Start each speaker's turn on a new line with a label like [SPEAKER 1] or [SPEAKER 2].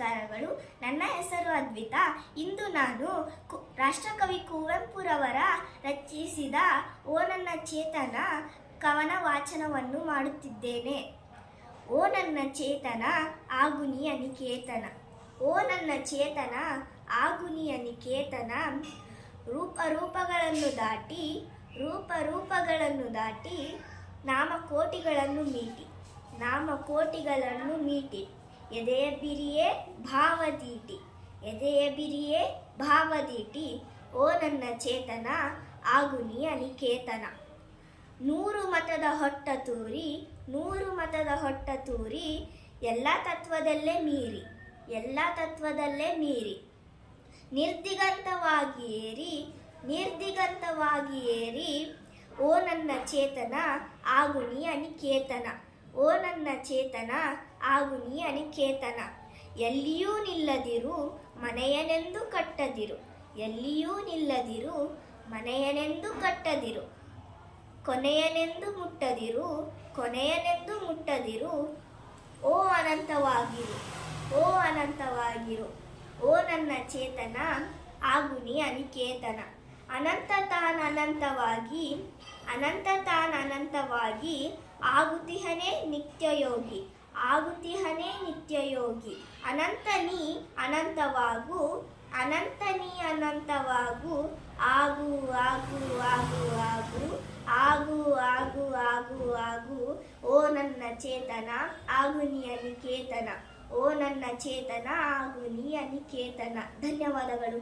[SPEAKER 1] ನಮಸ್ಕಾರಗಳು. ನನ್ನ ಹೆಸರು ಅದ್ವಿತಾ. ಇಂದು ನಾನು ರಾಷ್ಟ್ರಕವಿ ಕುವೆಂಪುರವರ ರಚಿಸಿದ ಓ ನನ್ನ ಚೇತನ ಕವನ ವಾಚನವನ್ನು ಮಾಡುತ್ತಿದ್ದೇನೆ. ಓ ನನ್ನ ಚೇತನ ಆಗುನಿ ಅನಿಕೇತನ ಓ ನನ್ನ ಚೇತನ ಆಗುನಿ ಅನಿಕೇತನ ರೂಪ ರೂಪಗಳನ್ನು ದಾಟಿ ರೂಪ ರೂಪಗಳನ್ನು ದಾಟಿ, ನಾಮಕೋಟಿಗಳನ್ನು ಮೀಟಿ ನಾಮಕೋಟಿಗಳನ್ನು ಮೀಟಿ. ಎದೆಯ ಬಿರಿಯೇ ಭಾವದೀಟಿ. ಎದೆಯ ಬಿರಿಯೇ ಭಾವದೀಟಿ, ಓ ನನ್ನ ಚೇತನ ಆಗುನಿ ಅನಿಕೇತನ. ನೂರು ಮತದ ಹೊಟ್ಟ ತೂರಿ, ನೂರು ಮತದ ಹೊಟ್ಟ ತೂರಿ, ಎಲ್ಲ ತತ್ವದಲ್ಲೇ ಮೀರಿ, ಎಲ್ಲ ತತ್ವದಲ್ಲೇ ಮೀರಿ. ನಿರ್ದಿಗಂತವಾಗಿ ಏರಿ ನಿರ್ದಿಗಂತವಾಗಿ ಏರಿ, ಓ ನನ್ನ ಚೇತನ ಆಗುನಿ ಅನಿಕೇತನ. ಓ ನನ್ನ ಚೇತನ ಆಗುನಿ ಅನಿಕೇತನ. ಎಲ್ಲಿಯೂ ನಿಲ್ಲದಿರು ಮನೆಯನೆಂದು ಕಟ್ಟದಿರು. ಎಲ್ಲಿಯೂ ನಿಲ್ಲದಿರು ಮನೆಯನೆಂದು ಕಟ್ಟದಿರು. ಕೊನೆಯನೆಂದು ಮುಟ್ಟದಿರು ಕೊನೆಯನೆಂದು ಮುಟ್ಟದಿರು. ಓ ಅನಂತವಾಗಿರು ಓ ಅನಂತವಾಗಿರು. ಓ ನನ್ನ ಚೇತನ ಆಗುನಿ ಅನಿಕೇತನ. ಅನಂತ ತಾನ ಅನಂತವಾಗಿ, ಅನಂತ ತಾನ ಅನಂತವಾಗಿ ಆಗುತಿಹನೇ ನಿತ್ಯಯೋಗಿ. ಆಗುತಿಹನೇ ನಿತ್ಯಯೋಗಿ. ಅನಂತನಿ ಅನಂತವಾಗು ಅನಂತನಿ ಅನಂತವಾಗು, ಆಗು ಆಗು ಆಗು ಆಗು ಆಗು ಆಗು ಆಗು ಆಗು, ಓ ನನ್ನ ಚೇತನ, ಆಗು ನೀ ಅನಿಕೇತನ ಓ ನನ್ನ ಚೇತನ, ಆಗು ನೀ ಅನಿಕೇತನ ಧನ್ಯವಾದಗಳು.